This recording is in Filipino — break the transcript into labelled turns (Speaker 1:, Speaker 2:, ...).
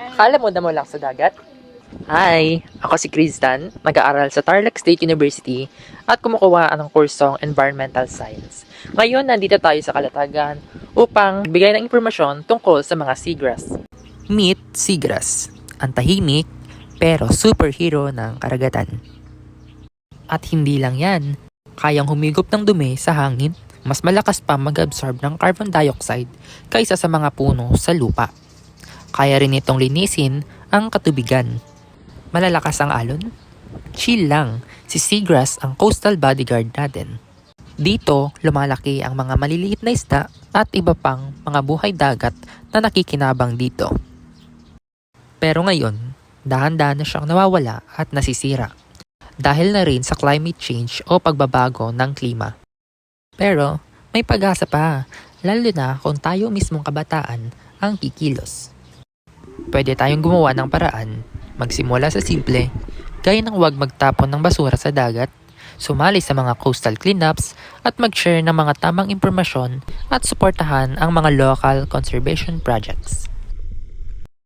Speaker 1: Akala mo na mo lang sa dagat? Hi! Ako si Kristan, nag-aaral sa Tarlac State University at kumukuha ng kursong Environmental Science. Ngayon, nandito tayo sa Kalatagan upang bigay ng impormasyon tungkol sa mga seagrass. Meet seagrass, ang tahimik pero superhero ng karagatan. At hindi lang yan, kayang humigop ng dumi sa hangin, mas malakas pa mag-absorb ng carbon dioxide kaysa sa mga puno sa lupa. Kaya rin itong linisin ang katubigan. Malalakas ang alon? Chill lang, si seagrass ang coastal bodyguard natin. Dito, lumalaki ang mga maliliit na isda at iba pang mga buhay dagat na nakikinabang dito. Pero ngayon, dahan-dahan na siyang nawawala at nasisira. Dahil na rin sa climate change o pagbabago ng klima. Pero, may pag-asa pa, lalo na kung tayo mismong kabataan ang kikilos. Pwede tayong gumawa ng paraan, magsimula sa simple, gaya ng huwag magtapon ng basura sa dagat, sumali sa mga coastal cleanups, at mag-share ng mga tamang impormasyon at suportahan ang mga local conservation projects.